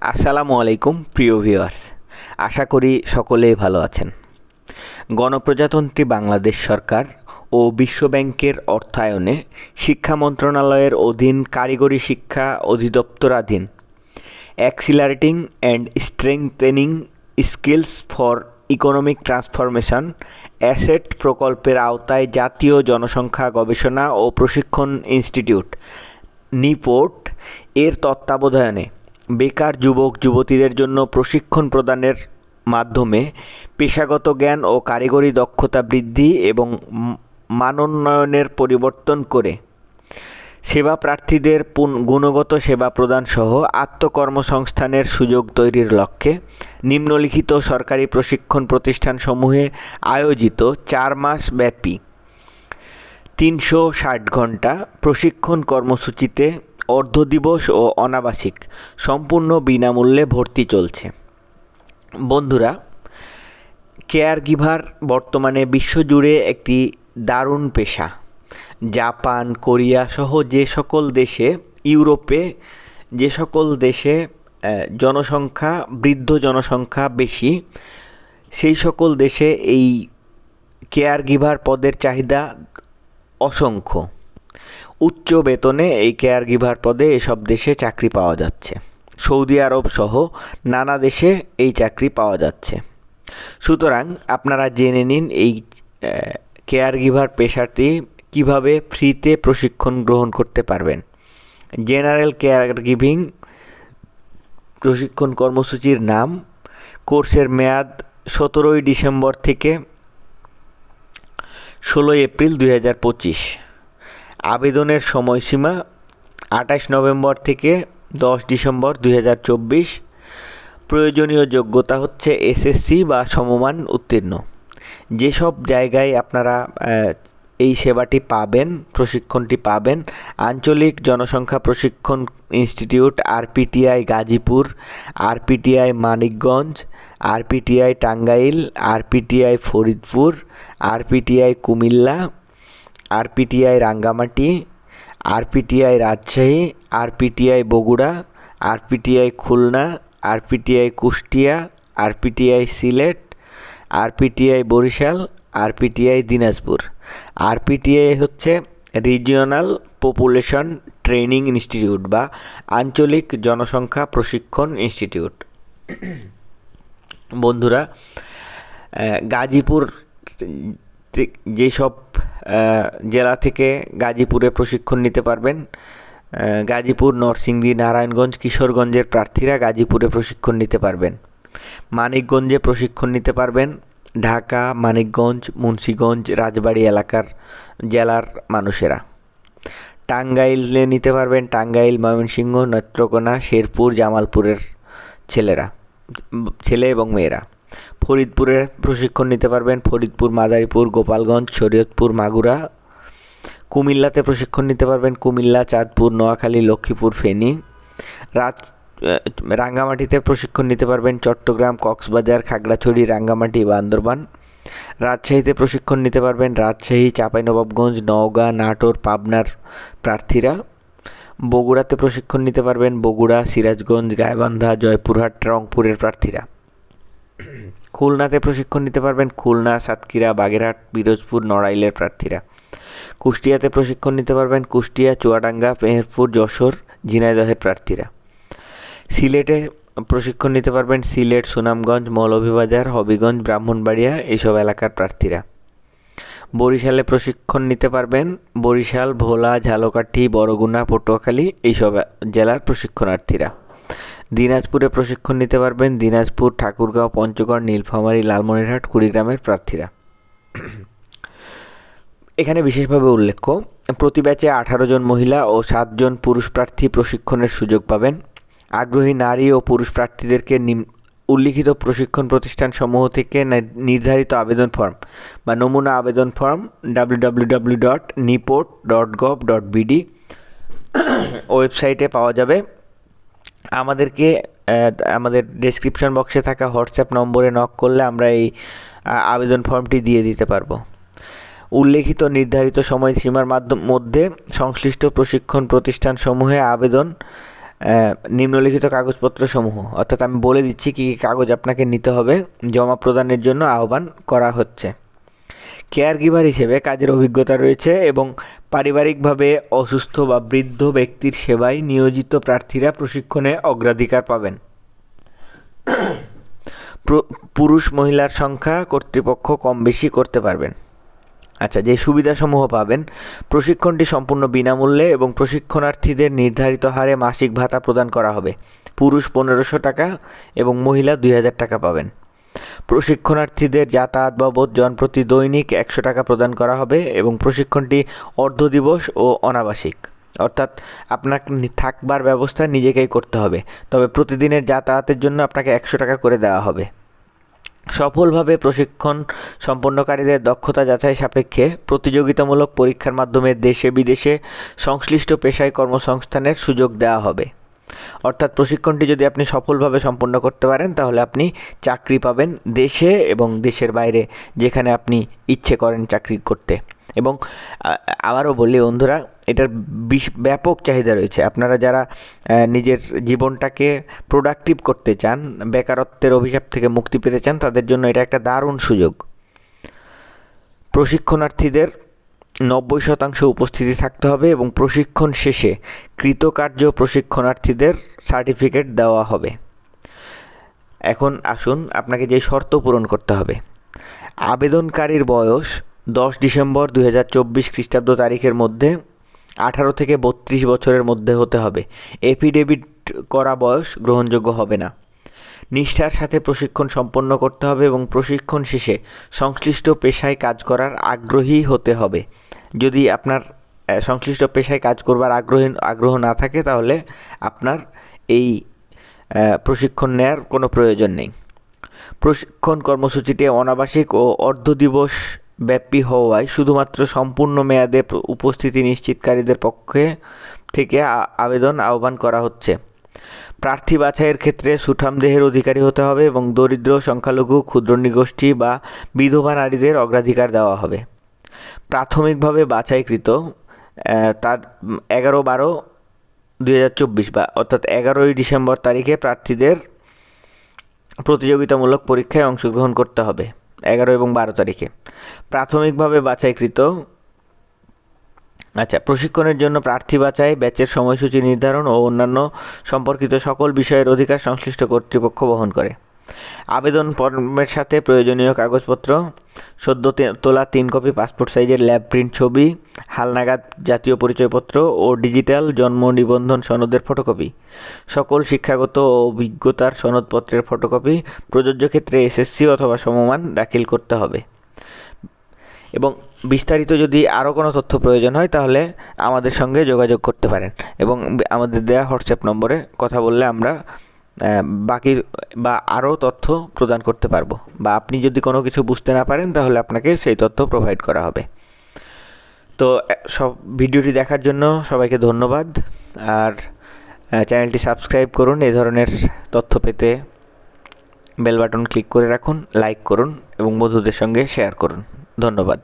আসসালামু আলাইকুম, প্রিয় ভিউয়ার্স। আশা করি সকলেই ভালো আছেন। গণপ্রজাতন্ত্রী বাংলাদেশ সরকার ও বিশ্ব ব্যাংকের অর্থায়নে শিক্ষা মন্ত্রণালয়ের অধীন কারিগরি শিক্ষা অধিদপ্তরাধীন accelerating and strengthening skills for economic transformation ASSET প্রকল্পের আওতায় জাতীয় জনসংখ্যা গবেষণা ও প্রশিক্ষণ ইনস্টিটিউট, নিপোর্ট, এর তত্ত্বাবধানে বেকার যুবক, যুবতীদের জন্য প্রশিক্ষণ প্রদানের মাধ্যমে পেশাগত জ্ঞান ও কারিগরি দক্ষতা বৃদ্ধি এবং মানোন্নয়নের পরিবর্তন করে। সেবা প্রার্থীদের গুণগত সেবা প্রদান সহ আত্মকর্মসংস্থানের সুযোগ তৈরির লক্ষ্যে নিম্নলিখিত সরকারি প্রশিক্ষণ প্রতিষ্ঠানসমূহে আয়োজিত চার মাস ব্যাপী। তিনশো ষাট ঘণ্টা প্রশিক্ষণ কর্মসূচিতে অর্ধদিবস ও অনাবাসিক, সম্পূর্ণ বিনামূল্যে ভর্তি চলছে। বন্ধুরা কেয়ার গিভার বর্তমানে বিশ্বজুড়ে একটি দারুণ পেশা। জাপান, কোরিয়া সহ যে সকল দেশে, ইউরোপে যে সকল দেশে জনসংখ্যা, বৃদ্ধ জনসংখ্যা বেশি, সেই সকল দেশে এই কেয়ার গিভার পদের চাহিদা অসংখ্য। উচ্চ বেতনে এই কেয়ার গিভার পদে এসব দেশে চাকরি পাওয়া যাচ্ছে। সৌদি আরব সহ নানা দেশে এই চাকরি পাওয়া যাচ্ছে। সুতরাং আপনারা জেনে নিন এই কেয়ার গিভার পেশাটি কীভাবে ফ্রিতে প্রশিক্ষণ গ্রহণ করতে পারবেন। জেনারেল কেয়ার গিভিং প্রশিক্ষণ কর্মসূচির নাম, কোর্সের মেয়াদ সতেরোই ডিসেম্বর থেকে ষোলোই এপ্রিল দুই হাজার পঁচিশ। আবেদনের সময়সীমা আঠাশ নভেম্বর থেকে দশ ডিসেম্বর দুই হাজার চব্বিশ। প্রয়োজনীয় যোগ্যতা হচ্ছে এসএসসি বা সমমান উত্তীর্ণ। যেসব জায়গায় আপনারা এই সেবাটি পাবেন, প্রশিক্ষণটি পাবেন, আঞ্চলিক জনসংখ্যা প্রশিক্ষণ institute, RPTI Gazipur, RPTI Manikganj, RPTI Tangail, RPTI Faridpur, RPTI Comilla RPTI Rangamati, RPTI Rajshahi, RPTI Bogura, RPTI Khulna, RPTI Kushtia, RPTI Sylhet, RPTI Barisal, RPTI Dinajpur. RPTI হচ্ছে রিজিওনাল পপুলেশন ট্রেনিং ইনস্টিটিউট বা আঞ্চলিক জনসংখ্যা প্রশিক্ষণ institute. বন্ধুরা গাজীপুর যেসব জেলা থেকে গাজীপুরে প্রশিক্ষণ নিতে পারবেন গাজীপুর, নরসিংদী, নারায়ণগঞ্জ, কিশোরগঞ্জের প্রার্থীরা গাজীপুরে প্রশিক্ষণ নিতে পারবেন। মানিকগঞ্জে প্রশিক্ষণ নিতে পারবেন। ঢাকা, মানিকগঞ্জ, মুন্সীগঞ্জ, রাজবাড়ী এলাকার জেলার মানুষেরা। টাঙ্গাইলে নিতে পারবেন টাঙ্গাইল, ময়মনসিংহ, নেত্রকোনা, শেরপুর, জামালপুরের ছেলেরা, ছেলে এবং মেয়েরা। ফরিদপুরে প্রশিক্ষণ নিতে পারবেন। ফরিদপুর, মাদারীপুর, গোপালগঞ্জ, শরীয়তপুর, মাগুরা। কুমিল্লাতে প্রশিক্ষণ নিতে পারবেন। কুমিল্লা, চাঁদপুর, নোয়াখালী, লক্ষ্মীপুর, ফেনী। রাত রাঙ্গামাটিতে প্রশিক্ষণ নিতে পারবেন। চট্টগ্রাম, কক্সবাজার, খাগড়াছড়ি, রাঙ্গামাটি, বান্দরবান। রাজশাহীতে প্রশিক্ষণ নিতে পারবেন। রাজশাহী, চাঁপাইনবাবগঞ্জ, নওগাঁ, নাটোর, পাবনার প্রার্থীরা। বগুড়াতে প্রশিক্ষণ নিতে পারবেন। বগুড়া, সিরাজগঞ্জ, গাইবান্ধা, জয়পুরহাট, রংপুরের প্রার্থীরা। খুলনাতে প্রশিক্ষণ নিতে পারবেন খুলনা, সাতক্ষীরা, বাগেরহাট, পিরোজপুর, নড়াইলের প্রার্থীরা। কুষ্টিয়াতে প্রশিক্ষণ নিতে পারবেন কুষ্টিয়া, চুয়াডাঙ্গা, মেহেরপুর, যশোর, ঝিনাইদহের প্রার্থীরা। সিলেটে প্রশিক্ষণ নিতে পারবেন সিলেট, সুনামগঞ্জ, মৌলভীবাজার, হবিগঞ্জ, ব্রাহ্মণবাড়িয়া এইসব এলাকার প্রার্থীরা। বরিশালে প্রশিক্ষণ নিতে পারবেন বরিশাল, ভোলা, ঝালকাঠি বরগুনা পটুয়াখালী এইসব জেলার প্রশিক্ষণার্থীরা। দিনাজপুরে প্রশিক্ষণ নিতে পারবেন দিনাজপুর, ঠাকুরগাঁও, পঞ্চগড়, নীলফামারী, লালমনিরহাট, কুড়িগ্রামের প্রার্থীরা। এখানে বিশেষভাবে উল্লেখ্য, প্রতি ব্যাচে আঠারো জন মহিলা ও সাতজন পুরুষ প্রার্থী প্রশিক্ষণের সুযোগ পাবেন। আগ্রহী নারী ও পুরুষ প্রার্থীদেরকে উল্লিখিত প্রশিক্ষণ প্রতিষ্ঠান সমূহ থেকে নির্ধারিত আবেদন ফর্ম বা নমুনা আবেদন form W dot NIPORT dot gov dot BD ওয়েবসাইটে পাওয়া যাবে। আমাদেরকে আমাদের ডেসক্রিপশন বক্সে থাকা হোয়াটসঅ্যাপ নম্বরে নক করলে আমরা এই আবেদন ফর্মটি দিয়ে দিতে পারব। উল্লেখিত নির্ধারিত সময়সীমার মাধ্যম, মধ্যে সংশ্লিষ্ট প্রশিক্ষণ প্রতিষ্ঠানসমূহে আবেদন নিম্নলিখিত কাগজপত্র সমূহ অর্থাৎ আমি বলে দিচ্ছি কী কী কাগজ আপনাকে নিতে হবে, জমা প্রদানের জন্য আহ্বান করা হচ্ছে। কেয়ার গিভার হিসেবে কাজের অভিজ্ঞতা রয়েছে এবং পারিবারিকভাবে অসুস্থ বা বৃদ্ধ ব্যক্তির সেবায় নিয়োজিত প্রার্থীরা প্রশিক্ষণে অগ্রাধিকার পাবেন। প্র- পুরুষ মহিলার সংখ্যা কর্তৃপক্ষ কম বেশি করতে পারবেন। আচ্ছা যে সুবিধাসমূহ পাবেন, প্রশিক্ষণটি সম্পূর্ণ বিনামূল্যে এবং প্রশিক্ষণার্থীদের নির্ধারিত হারে মাসিক ভাতা প্রদান করা হবে। পুরুষ পনেরোশো টাকা এবং মহিলা দুই হাজার টাকা পাবেন। প্রশিক্ষণার্থীদের যাতায়াত বাবদ জনপ্রতি দৈনিক একশো টাকা প্রদান করা হবে এবং প্রশিক্ষণটি অর্ধ দিবস ও অনাবাসিক। অর্থাৎ আপনার থাকবার ব্যবস্থা নিজেকেই করতে হবে। তবে প্রতিদিনের যাতায়াতের জন্য আপনাকে একশো টাকা করে দেওয়া হবে। সফলভাবে প্রশিক্ষণ সম্পন্নকারীদের দক্ষতা যাচাই সাপেক্ষে প্রতিযোগিতামূলক পরীক্ষার মাধ্যমে দেশে বিদেশে সংশ্লিষ্ট পেশায় কর্মসংস্থানের সুযোগ দেওয়া হবে। অর্থাৎ প্রশিক্ষণটি যদি আপনি সফলভাবে সম্পন্ন করতে পারেন, তাহলে আপনি চাকরি পাবেন দেশে এবং দেশের বাইরে যেখানে আপনি ইচ্ছে করেন চাকরি করতে। এবং আবারও বলি বন্ধুরা, এটার বিশ- ব্যাপক চাহিদা রয়েছে। আপনারা যারা নিজের জীবনটাকে প্রোডাক্টিভ করতে চান, বেকারত্বের অভিশাপ থেকে মুক্তি পেতে চান, তাদের জন্য এটা একটা দারুণ সুযোগ। প্রশিক্ষণার্থীদের নব্বই শতাংশ উপস্থিতি থাকতে হবে এবং প্রশিক্ষণ শেষে কৃতকার্য প্রশিক্ষণার্থীদের সার্টিফিকেট দেওয়া হবে। এখন আসুন আপনাকে যে শর্ত পূরণ করতে হবে। আবেদনকারীর বয়স দশ ডিসেম্বর দুই হাজার চব্বিশ খ্রিস্টাব্দ তারিখের মধ্যে আঠারো থেকে বত্রিশ বছরের মধ্যে হতে হবে। এফিডেভিট করা বয়স গ্রহণযোগ্য হবে না। নিষ্ঠার সাথে প্রশিক্ষণ সম্পন্ন করতে হবে এবং প্রশিক্ষণ শেষে সংশ্লিষ্ট পেশায় কাজ করার আগ্রহী হতে হবে। যদি আপনার সংশ্লিষ্ট পেশায় কাজ করবার আগ্রহী, আগ্রহ না থাকে, তাহলে আপনার এই প্রশিক্ষণ নেওয়ার কোনো প্রয়োজন নেই। প্রশিক্ষণ কর্মসূচিটি অনাবাসিক ও অর্ধ দিবস ব্যাপী হওয়ায় শুধুমাত্র সম্পূর্ণ মেয়াদে উপস্থিতি নিশ্চিতকারীদের পক্ষে থেকে আবেদন আহ্বান করা হচ্ছে। প্রার্থী বাছাইয়ের ক্ষেত্রে সুঠাম দেহের অধিকারী হতে হবে এবং দরিদ্র, সংখ্যালঘু, ক্ষুদ্র নৃগোষ্ঠী বা বিধবা নারীদের অগ্রাধিকার দেওয়া হবে। প্রাথমিকভাবে বাছাইকৃত তার এগারো বারো দুই হাজার চব্বিশ বা অর্থাৎ এগারোই ডিসেম্বর তারিখে প্রার্থীদের প্রতিযোগিতামূলক পরীক্ষায় অংশগ্রহণ করতে হবে, এগারো এবং বারো তারিখে। প্রাথমিকভাবে বাছাইকৃত আচ্ছা প্রশিক্ষণের জন্য প্রার্থী বাছাই, ব্যাচের সময়সূচি নির্ধারণ ও অন্যান্য সম্পর্কিত সকল বিষয়ের অধিকার সংশ্লিষ্ট কর্তৃপক্ষ বহন করে। আবেদন ফর্মের সাথে প্রয়োজনীয় কাগজপত্র, সদ্য তোলা তিন কপি পাসপোর্ট সাইজের ল্যাব প্রিন্ট ছবি, হালনাগাদ জাতীয় পরিচয়পত্র ও ডিজিটাল জন্ম নিবন্ধন সনদের ফটোকপি। সকল শিক্ষাগত ও অভিজ্ঞতার সনদপত্রের ফটোকপি প্রযোজ্য ক্ষেত্রে এসএসসি অথবা সমমান দাখিল করতে হবে। এবং বিস্তারিত যদি আরও কোনো তথ্য প্রয়োজন হয় তাহলে আমাদের সঙ্গে যোগাযোগ করতে পারেন এবং আমাদের দেওয়া হোয়াটসঅ্যাপ নম্বরে কথা বললে আমরা আহ, বাকি বা আরও তথ্য প্রদান করতে পারব। বা আপনি যদি কোনো কিছু বুঝতে না পারেন তাহলে আপনাকে সেই তথ্য প্রোভাইড করা হবে। তো সব ভিডিওটি দেখার জন্য সবাইকে ধন্যবাদ। আর চ্যানেলটি সাবস্ক্রাইব করুন এ ধরনের তথ্য পেতে বেল বাটন ক্লিক করে রাখুন লাইক করুন এবং বন্ধুদের সঙ্গে শেয়ার করুন। ধন্যবাদ।